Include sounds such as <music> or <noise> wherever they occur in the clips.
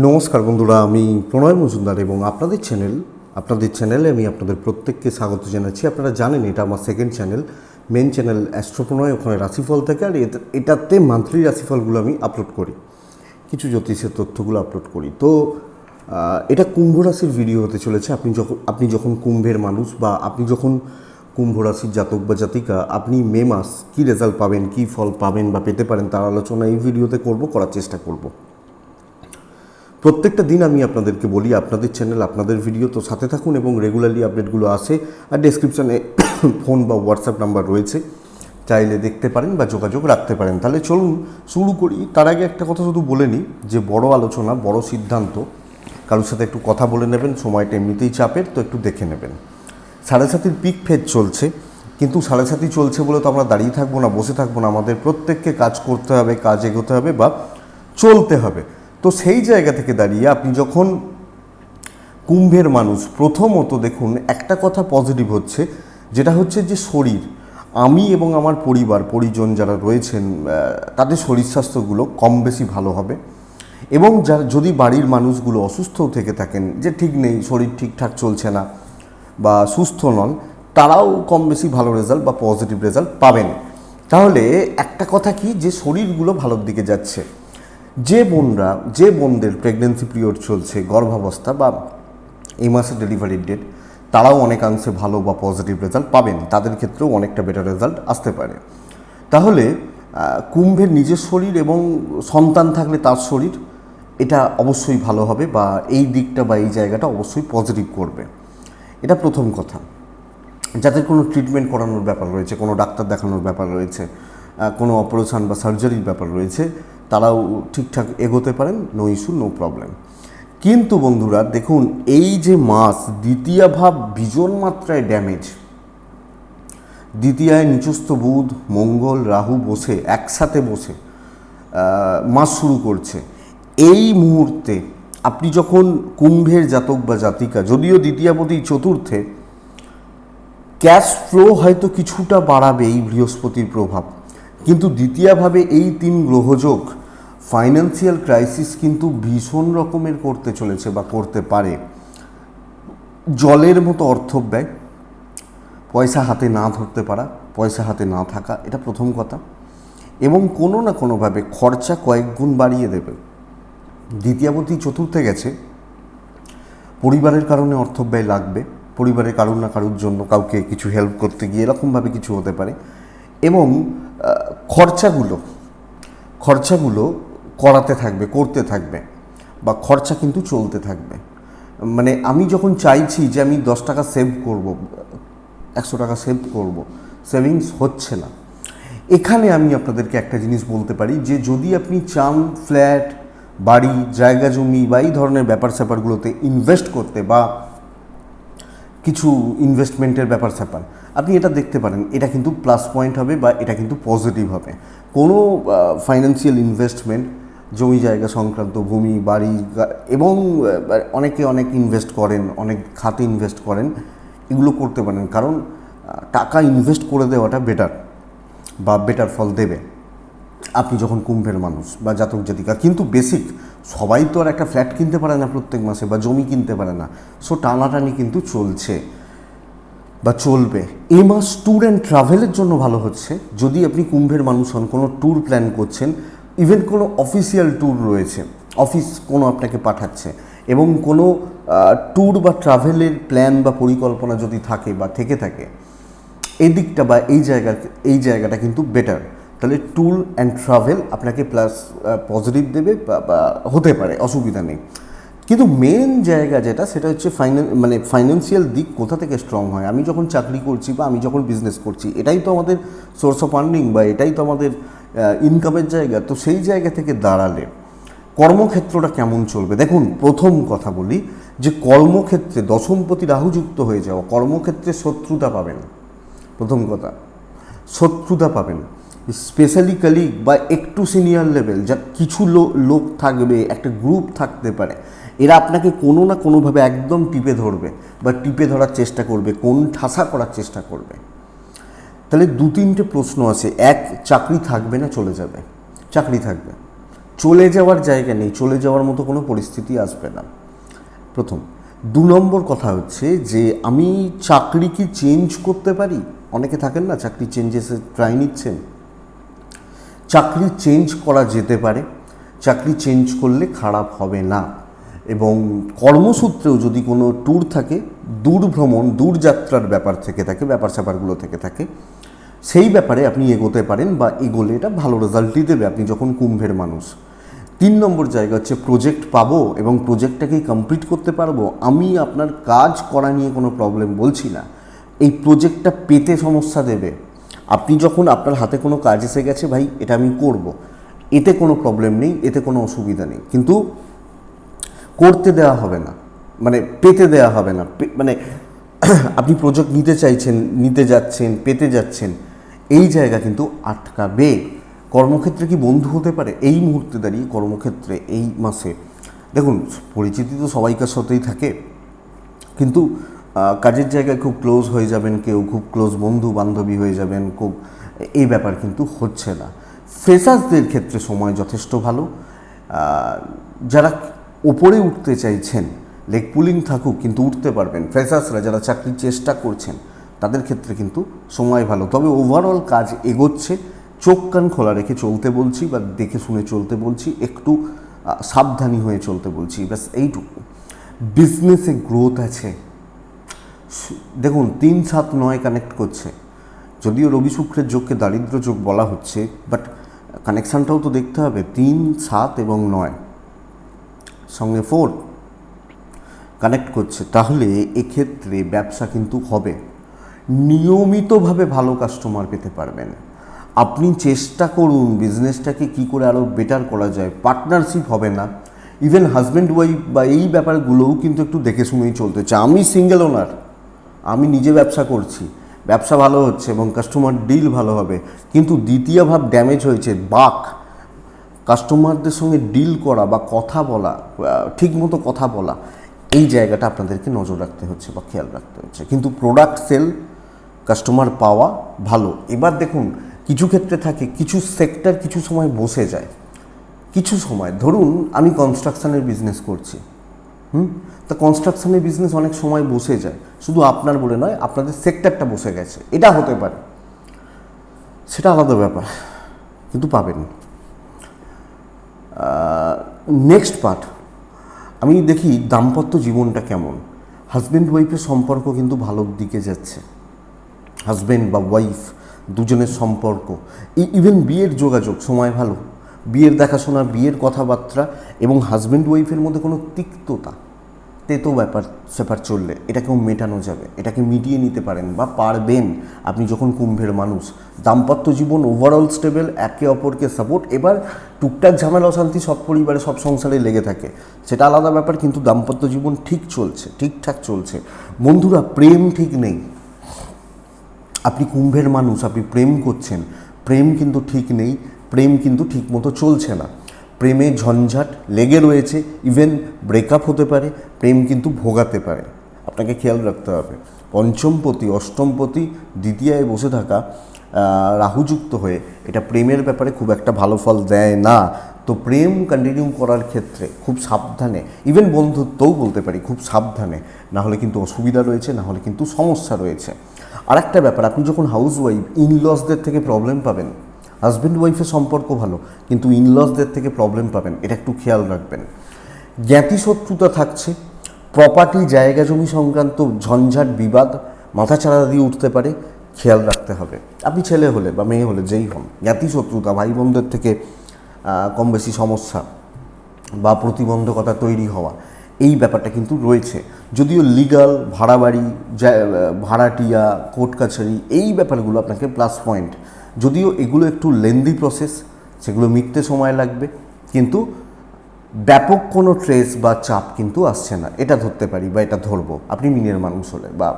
নমস্কার বন্ধুরা, আমি প্রণয় মজুমদার এবং আপনাদের চ্যানেল আপনাদের চ্যানেলে আমি আপনাদের প্রত্যেককে স্বাগত জানাচ্ছি। আপনারা জানেন, এটা আমার second channel main channel Astro Pranay ওখানে রাশিফল থাকে, আর এটাতে মান্থলি রাশিফলগুলো আমি আপলোড করি। কিছু জ্যোতিষের তথ্যগুলো আপলোড করি। তো এটা কুম্ভ রাশির ভিডিও হতে চলেছে। আপনি যখন আপনি যখন কুম্ভের মানুষ বা আপনি যখন কুম্ভ রাশির জাতক বা জাতিকা, আপনি মে মাস কী রেজাল্ট পাবেন, কী ফল পাবেন বা পেতে পারেন, তার আলোচনা এই ভিডিওতে করব, করার চেষ্টা করব। প্রত্যেকটা দিন আমি আপনাদেরকে বলি, আপনাদের চ্যানেল আপনাদের ভিডিও তো সাথে থাকুন এবং রেগুলারলি আপডেটগুলো আসে। আর ডেসক্রিপশানে ফোন <coughs> বা হোয়াটসঅ্যাপ নাম্বার রয়েছে। চাইলে দেখতে পারেন বা যোগাযোগ রাখতে পারেন। তাহলে চলুন শুরু করি। তার আগে একটা কথা শুধু বলে নিই যে, বড় আলোচনা, বড় সিদ্ধান্ত, কারোর সাথে একটু কথা বলে নেবেন, সময়টা এমনিতেই চাপের, তো একটু দেখে নেবেন। সাড়ে সাতির পিক ফেজ চলছে, কিন্তু সাড়ে সাতি চলছে বলে তো আমরা দাঁড়িয়ে থাকব না, বসে থাকব না। আমাদের প্রত্যেককে কাজ করতে হবে, কাজ এগোতে হবে বা চলতে হবে। তো সেই জায়গা থেকে দাঁড়িয়ে আপনি যখন কুম্ভের মানুষ, প্রথমত দেখুন, একটা কথা পজিটিভ হচ্ছে, যেটা হচ্ছে যে শরীর। আমি এবং আমার পরিবার, পরিজন যারা রয়েছেন তাদের শরীর স্বাস্থ্যগুলো কম বেশি ভালো হবে। এবং যারা, যদি বাড়ির মানুষগুলো অসুস্থও থেকে থাকেন, যে ঠিক নেই, শরীর ঠিকঠাক চলছে না বা সুস্থ নন, তারাও কম বেশি ভালো রেজাল্ট বা পজিটিভ রেজাল্ট পাবেন। তাহলে একটা কথা কি, যে শরীরগুলো ভালোর দিকে যাচ্ছে। যে বোনরা, যে বোনদের প্রেগনেন্সি পিরিয়ড চলছে, গর্ভাবস্থা বা এই মাসে ডেলিভারির ডেট তারাও অনেকাংশে ভালো বা পজিটিভ রেজাল্ট পাবেন। তাদের ক্ষেত্রেও অনেকটা বেটার রেজাল্ট আসতে পারে। তাহলে কুম্ভের নিজের শরীর এবং সন্তান থাকলে তার শরীর, এটা অবশ্যই ভালো হবে বা এই দিকটা বা এই জায়গাটা অবশ্যই পজিটিভ করবে। এটা প্রথম কথা। যাদের কোনো ট্রিটমেন্ট করানোর ব্যাপার রয়েছে, কোনো ডাক্তার দেখানোর ব্যাপার রয়েছে কোনো অপারেশন বা সার্জারির ব্যাপার রয়েছে তারাও ঠিকঠাক এগোতে পারেন নো ইস্যু নো প্রবলেম কিন্তু বন্ধুরা, দেখুন, এই যে মাস দ্বিতীয় ভাব ভীষণ মাত্রায় ড্যামেজ দ্বিতীয়ায় নিচস্থ বুধ, মঙ্গল, রাহু বসে, একসাথে বসে মাস শুরু করছে। এই মুহূর্তে আপনি যখন কুম্ভের জাতক বা জাতিকা, যদিও দ্বিতীয়াপতি চতুর্থে ক্যাশ ফ্লো হয়তো কিছুটা বাড়াবে এই বৃহস্পতির প্রভাব। কিন্তু দ্বিতীয়ভাবে এই তিন গ্রহযোগ ফাইন্যান্সিয়াল ক্রাইসিস কিন্তু ভীষণ রকমের করতে চলেছে বা করতে পারে। জলের মতো অর্থ ব্যয়, পয়সা হাতে না ধরতে পারা, পয়সা হাতে না থাকা, এটা প্রথম কথা। এবং কোনো না কোনোভাবে খরচা কয়েক গুণ বাড়িয়ে দেবে। দ্বিতীয়াবতী চতুর্থে গেছে। পরিবারের কারণে অর্থব্যয় লাগবে। পরিবারের কারুর না কারুর জন্য কাউকে কিছু হেল্প করতে গিয়ে এরকমভাবে কিছু হতে পারে। এবং খরচাগুলো খরচাগুলো করাতে থাকবে, করতে থাকবে বা খরচা কিন্তু চলতে থাকবে। মানে আমি যখন চাইছি যে আমি দশ টাকা সেভ করব, একশো টাকা সেভ করব সেভিংস হচ্ছে না। এখানে আমি আপনাদেরকে একটা জিনিস বলতে পারি যে যদি আপনি চান ফ্ল্যাট বাড়ি, জায়গা, জমি বা এই ধরনের ব্যাপার স্যাপারগুলোতে ইনভেস্ট করতে বা কিছু ইনভেস্টমেন্টের ব্যাপার স্যাপার, আপনি এটা দেখতে পারেন, এটা কিন্তু প্লাস পয়েন্ট হবে বা এটা কিন্তু পজিটিভ হবে। কোনো ফাইন্যান্সিয়াল ইনভেস্টমেন্ট জমি জায়গা সংক্রান্ত, ভূমি, বাড়ি এবং অনেকে অনেক ইনভেস্ট করেন, অনেক খাতে ইনভেস্ট করেন, এগুলো করতে পারেন। কারণ টাকা ইনভেস্ট করে দেওয়াটা বেটার বা বেটার ফল দেবে। আপনি যখন কুম্ভের মানুষ বা জাতক জাতিকা, কিন্তু বেসিক সবাই তো আর একটা ফ্ল্যাট কিনতে পারে না প্রত্যেক মাসে বা জমি কিনতে পারে না। সো টানাটানি কিন্তু চলছে বা চলবে। এ মাস ট্যুর অ্যান্ড ট্রাভেলের জন্য ভালো হচ্ছে। যদি আপনি কুম্ভের মানুষ হন, কোনো ট্যুর প্ল্যান করছেন ইভেন কোনো অফিসিয়াল ট্যুর রয়েছে অফিস কোনো আপনাকে পাঠাচ্ছে, এবং কোনো ট্যুর বা ট্রাভেলের প্ল্যান বা পরিকল্পনা যদি থাকে বা থেকে থাকে এই দিকটা বা এই জায়গা, এই জায়গাটা কিন্তু বেটার তাহলে ট্যুর অ্যান্ড ট্রাভেল আপনাকে প্লাস পজিটিভ দেবে বা হতে পারে, অসুবিধা নেই। কিন্তু মেন জায়গা যেটা, সেটা হচ্ছে ফাইন্যান্স মানে ফাইন্যান্সিয়াল দিক কোথা থেকে স্ট্রং হয়? আমি যখন চাকরি করছি বা আমি যখন বিজনেস করছি, এটাই তো আমাদের সোর্স অফ আর্নিং বা এটাই তো আমাদের ইনকামের জায়গা, তো সেই জায়গা থেকে দাঁড়ালে কর্মক্ষেত্রটা কেমন চলবে? দেখুন, প্রথম কথা বলি যে কর্মক্ষেত্রে দশমপতি রাহুযুক্ত হয়ে যাওয়া, কর্মক্ষেত্রে শত্রুতা পাবেন। প্রথম কথা, শত্রুতা পাবেন। স্পেশালি কালিগ বা একটু সিনিয়র লেভেল যা কিছু লোক থাকবে, একটা গ্রুপ থাকতে পারে, এরা আপনাকে কোনো না কোনোভাবে একদম টিপে ধরবে বা টিপে ধরার চেষ্টা করবে কোন ঠাসা করার চেষ্টা করবে। তাহলে দু তিনটে প্রশ্ন আছে। এক, চাকরি থাকবে না, চলে যাবে। চাকরি থাকবে। চলে যাওয়ার জায়গা নেই, চলে যাওয়ার মতো কোনো পরিস্থিতি আসবে না। প্রথম, দু নম্বর কথা হচ্ছে যে, আমি চাকরি কি চেঞ্জ করতে পারি? অনেকে থাকেন না, চাকরি চেঞ্জেসে ট্রাই নিচ্ছেন। চাকরি চেঞ্জ করা যেতে পারে। চাকরি চেঞ্জ করলে খারাপ হবে না। এবং কর্মসূত্রেও যদি কোনো ট্যুর থাকে দূর ভ্রমণ দূর যাত্রার ব্যাপার থেকে থাকে ব্যাপার স্যাপারগুলো থেকে থাকে সেই ব্যাপারে আপনি এগোতে পারেন বা এগোলে এটা ভালো রেজাল্টই দেবে আপনি যখন কুম্ভের মানুষ। তিন নম্বর জায়গা হচ্ছে প্রজেক্ট পাবো এবং প্রজেক্টটাকে কমপ্লিট করতে পারব, আমি আপনার কাজ করা নিয়ে কোনো প্রবলেম বলছি না। এই প্রজেক্টটা পেতে সমস্যা দেবে। আপনি যখন আপনার হাতে কোনো কাজ এসে গেছে, ভাই, এটা আমি করব। এতে কোনো প্রবলেম নেই, এতে কোনো অসুবিধা নেই। কিন্তু করতে দেওয়া হবে না। মানে পেতে দেওয়া হবে না। মানে <clears throat> আপনি প্রজেক্ট নিতে চাইছেন, নিতে যাচ্ছেন, পেতে যাচ্ছেন এই জায়গা কিন্তু আটকাবে। কর্মক্ষেত্রে কি বন্ধু হতে পারে? এই মুহূর্তে দাঁড়িয়ে কর্মক্ষেত্রে এই মাসে। দেখুন, পরিচিতি তো সবাইকার সাথেই থাকে। কিন্তু কাজের জায়গায় খুব ক্লোজ হয়ে যাবেন কেউ, খুব ক্লোজ বন্ধু বান্ধবী হয়ে যাবেন, খুব, এই ব্যাপার কিন্তু হচ্ছে না। ফ্রেশার্সদের ক্ষেত্রে সময় যথেষ্ট ভালো। যারা ওপরে উঠতে চাইছেন লেগ পুলিং থাকুক, কিন্তু উঠতে পারবেন। ফ্রেশার্সরা যারা চাকরির চেষ্টা করছেন তাদের ক্ষেত্রে কিন্তু সময় ভালো। তবে ওভারঅল কাজ এগোচ্ছে, চোখ কান খোলা রেখে চলতে বলছি বা দেখে শুনে চলতে বলছি, একটু সাবধানী হয়ে চলতে বলছি, ব্যাস এইটুকু। বিজনেসে গ্রোথ আছে। দেখুন, তিন সাত নয় কানেক্ট করছে। যদিও রবি শুক্রের যোগকে দারিদ্র যোগ বলা হচ্ছে বাট কানেকশানটাও তো দেখতে হবে, তিন, সাত এবং নয়। সঙ্গে ফোর কানেক্ট করছে। তাহলে এক্ষেত্রে ব্যবসা কিন্তু হবে। নিয়মিতভাবে ভালো কাস্টমার পেতে পারবেন। আপনি চেষ্টা করুন বিজনেসটাকে কি করে আরও বেটার করা যায়। পার্টনারশিপ হবে না। ইভেন হাজব্যান্ড ওয়াইফ বা এই ব্যাপারগুলোও কিন্তু একটু দেখে শুনেই চলতে হচ্ছে। আমি সিঙ্গেল ওনার আমি নিজে ব্যবসা করছি। ব্যবসা ভালো হচ্ছে এবং কাস্টমার ডিল ভালো হবে। কিন্তু দ্বিতীয় ভাব ড্যামেজ হয়েছে, বাক। কাস্টমারদের সঙ্গে ডিল করা বা কথা বলা ঠিক মতো কথা বলা, এই জায়গাটা আপনাদেরকে নজর রাখতে হচ্ছে বা খেয়াল রাখতে হচ্ছে। কিন্তু প্রোডাক্ট সেল কাস্টমার পাওয়া ভালো। এবার দেখুন, কিছু ক্ষেত্রে থাকে, কিছু সেক্টর কিছু সময় বসে যায়। কিছু সময়, ধরুন আমি কনস্ট্রাকশানের বিজনেস করছি, হুম? তা কনস্ট্রাকশানের বিজনেস অনেক সময় বসে যায়। শুধু আপনার বলে নয়, আপনাদের সেক্টরটা বসে গেছে। এটা হতে পারে। সেটা আলাদা ব্যাপার, কিন্তু পাবেন। নেক্সট পার্ট আমি দেখি দাম্পত্য জীবনটা কেমন? হাজব্যান্ড ওয়াইফের সম্পর্ক কিন্তু ভালোর দিকে যাচ্ছে। হাজব্যান্ড বা ওয়াইফ দুজনের সম্পর্ক। ইভেন বিয়ের যোগাযোগ, সময় ভালো। বিয়ের দেখাশোনা, বিয়ের কথাবার্তা এবং হাজব্যান্ড ওয়াইফের মধ্যে কোনো তিক্ততা, তেতো ব্যাপার, স্যাপার চললে এটাকেও মেটানো যাবে। এটাকে মিটিয়ে নিতে পারেন বা পারবেন আপনি যখন কুম্ভের মানুষ। দাম্পত্য জীবন ওভারঅল স্টেবল একে অপরকে সাপোর্ট এবার টুকটাক ঝামেলা, অশান্তি সব পরিবারে, সব সংসারে লেগে থাকে। সেটা আলাদা ব্যাপার, কিন্তু দাম্পত্য জীবন ঠিক চলছে, ঠিকঠাক চলছে। বন্ধুরা, প্রেম ঠিক নেই। আপনি কুম্ভের মানুষ, আপনি প্রেম করছেন। প্রেম কিন্তু ঠিক নেই, প্রেম কিন্তু ঠিক মতো চলছে না। প্রেমে ঝঞ্ঝাট লেগে রয়েছে ইভেন ব্রেকআপ হতে পারে, প্রেম কিন্তু ভোগাতে পারে। আপনাকে খেয়াল রাখতে হবে। পঞ্চমপতি, অষ্টমপতি, দ্বিতীয়ায় বসে থাকা রাহুযুক্ত হয়ে এটা প্রেমের ব্যাপারে খুব একটা ভালো ফল দেয় না। তো প্রেম কন্টিনিউ করার ক্ষেত্রে খুব সাবধানে ইভেন বন্ধুত্বও বলতে পারি, খুব সাবধানে। না হলে কিন্তু অসুবিধা রয়েছে, না হলে কিন্তু সমস্যা রয়েছে। আর একটা ব্যাপার, আপনি যখন হাউস ওয়াইফ ইনলসদের থেকে প্রবলেম পাবেন হাজব্যান্ড ওয়াইফের সম্পর্ক ভালো, কিন্তু ইনলসদের থেকে প্রবলেম পাবেন, এটা একটু খেয়াল রাখবেন। জ্ঞাতি শত্রুতা থাকছে প্রপার্টি জায়গা, জমি সংক্রান্ত ঝঞ্ঝাট, বিবাদ মাথাচাড়া দিয়ে উঠতে পারে, খেয়াল রাখতে হবে। আপনি ছেলে হলে বা মেয়ে হলে, যেই হন জ্ঞাতি শত্রুতা ভাই বোনদের থেকে কম বেশি সমস্যা বা প্রতিবন্ধকতা তৈরি হওয়া এই ব্যাপারটা কিন্তু রয়েছে। যদিও লিগাল ভাড়া বাড়ি ভাড়াটিয়া কোর্ট কাছারি, এই ব্যাপারগুলো আপনাকে প্লাস পয়েন্ট যদিও এগুলো একটু লেন্দি প্রসেস সেগুলো মিটতে সময় লাগবে, কিন্তু ব্যাপক কোনো ট্রেস বা চাপ কিন্তু আসছে না। এটা ধরতে পারি বা এটা ধরবো। আপনি মিনের মানুষ হলে বা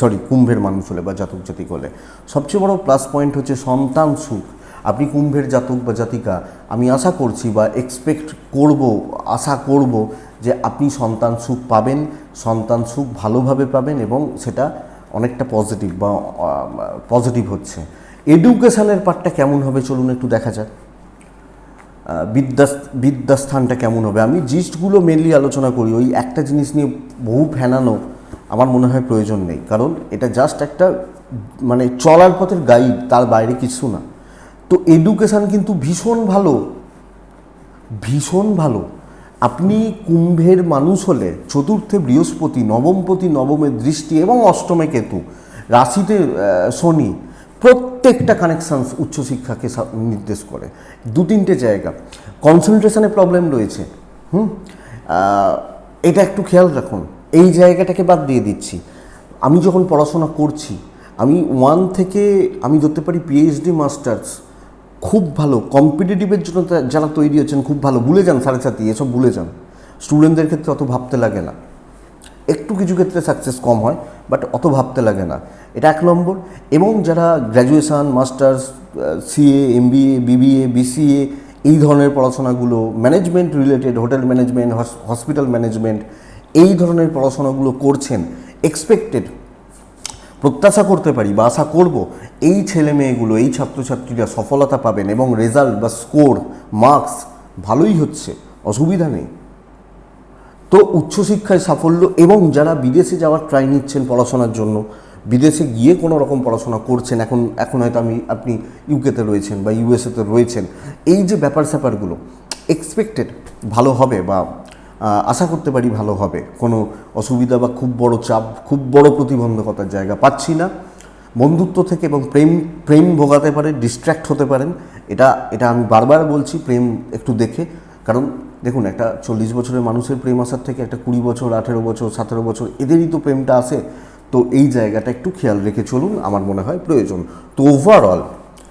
সরি কুম্ভের মানুষ হলে বা জাতক জাতিক হলে। সবচেয়ে বড় প্লাস পয়েন্ট হচ্ছে সন্তান সুখ। আপনি কুম্ভের জাতক বা জাতিকা, আমি আশা করছি বা এক্সপেক্ট করব, আশা করব যে আপনি সন্তান সুখ পাবেন, সন্তান সুখ ভালোভাবে পাবেন এবং সেটা অনেকটা পজিটিভ বা পজিটিভ হচ্ছে। এডুকেশানের পার্টটা কেমন হবে চলুন একটু দেখা যাক। বিদ্যা, বিদ্যাস্থানটা কেমন হবে? আমি জিস্টগুলো মেনলি আলোচনা করি, ওই একটা জিনিস নিয়ে বহু ফেনানো আমার মনে হয় প্রয়োজন নেই। কারণ এটা জাস্ট একটা মানে চলার পথের গাইড তার বাইরে কিছু না। তো এডুকেশান কিন্তু ভীষণ ভালো। ভীষণ ভালো। আপনি কুম্ভের মানুষ হলে চতুর্থে বৃহস্পতি, নবমপতি নবমের দৃষ্টি এবং অষ্টমে কেতু, রাশিতে শনি, প্রত্যেকটা কানেকশানস উচ্চশিক্ষাকে নির্দেশ করে। দু তিনটে জায়গা। কনসেন্ট্রেশনে প্রবলেম রয়েছে। হুম? এটা একটু খেয়াল রাখুন। এই জায়গাটাকে বাদ দিয়ে দিচ্ছি। আমি যখন পড়াশোনা করছি, আমি ওয়ান থেকে, আমি ধরতে পারি পিএইচডি মাস্টার্স খুব ভালো কম্পিটিটিভের জন্য যারা তৈরি হচ্ছেন, খুব ভালো, ভুলে যান সাড়ে সাথী এসব ভুলে যান। স্টুডেন্টদের ক্ষেত্রে অত ভাবতে লাগে না। একটু কিছু ক্ষেত্রে সাকসেস কম হয় বাট অত ভাবতে লাগে না। এটা এক নম্বর। এবং যারা graduation masters CA MBA BBA BCA এই ধরনের পড়াশোনাগুলো management related hotel management hospital management এই ধরনের পড়াশোনাগুলো করছেন এক্সপেক্টেড প্রত্যাশা করতে পারি বা আশা করব এই ছেলে মেয়েগুলো, এই ছাত্রছাত্রীরা সফলতা পাবেন এবং রেজাল্ট বা স্কোর মার্কস ভালোই হচ্ছে, অসুবিধা নেই। তো উচ্চশিক্ষায় সাফল্য এবং যারা বিদেশে যাওয়ার ট্রাই নিচ্ছেন পড়াশোনার জন্য, বিদেশে গিয়ে কোনো রকম পড়াশোনা করছেন, এখন এখন হয়তো আমি, আপনি ইউকেতে রয়েছেন বা ইউএসএতে রয়েছেন, এই যে ব্যাপার স্যাপারগুলো এক্সপেক্টেড ভালো হবে বা আশা করতে পারি ভালো হবে। কোনো অসুবিধা বা খুব বড় চাপ, খুব বড় প্রতিবন্ধকতার জায়গা পাচ্ছি না। বন্ধুত্ব থেকে এবং প্রেম প্রেম ভোগাতে পারে ডিস্ট্র্যাক্ট হতে পারেন। এটা এটা আমি বারবার বলছি, প্রেম একটু দেখে। কারণ দেখুন, একটা চল্লিশ বছরের মানুষের প্রেম আসার থেকে একটা কুড়ি বছর, আঠেরো বছর, সতেরো বছর এদেরই তো প্রেমটা আসে। তো এই জায়গাটা একটু খেয়াল রেখে চলুন, আমার মনে হয় প্রয়োজন। তো ওভারঅল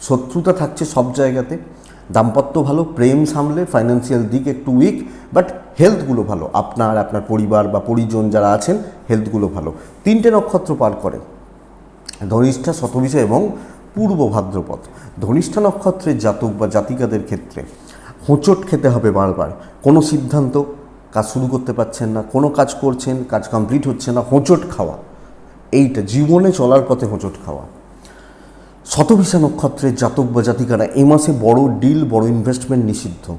শত্রুতা থাকছে সব জায়গাতে। দাম্পত্য ভালো, প্রেম সামলে ফাইন্যান্সিয়াল দিক একটু উইক বাট হেলথগুলো ভালো। আপনার আপনার পরিবার বা পরিজন যারা আছেন হেলথগুলো ভালো। তিনটে নক্ষত্র পার করে ধনিষ্ঠা শতবিষা এবং পূর্ব ভাদ্রপদ। ধনিষ্ঠা নক্ষত্রের জাতক বা জাতিকাদের ক্ষেত্রে হোঁচট খেতে হবে বারবার। কোনো সিদ্ধান্ত, কাজ শুরু করতে পারছেন না, কোনো কাজ করছেন, কাজ কমপ্লিট হচ্ছে না, হোঁচট খাওয়া। এইটা, জীবনে চলার পথে হোঁচট খাওয়া। শতভিসা নক্ষত্রের জাতক বা জাতিকারা এ মাসে বড় ডিল, বড় ইনভেস্টমেন্ট নিষিদ্ধ।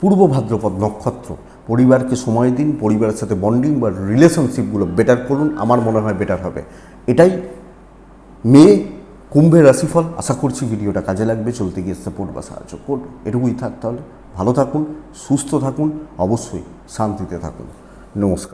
পূর্ব ভাদ্রপদ নক্ষত্র, পরিবারকে সময় দিন, পরিবারের সাথে বন্ডিং বা রিলেশনশিপগুলো বেটার করুন, আমার মনে হয় বেটার হবে। এটাই মেয়ে কুম্ভের রাশিফল। আশা করছি ভিডিওটা কাজে লাগবে, চলতে গিয়ে সাপোর্ট বা সাহায্য করুন। এটুকুই থাক তাহলে। ভালো থাকুন, সুস্থ থাকুন, অবশ্যই শান্তিতে থাকুন। নমস্কার।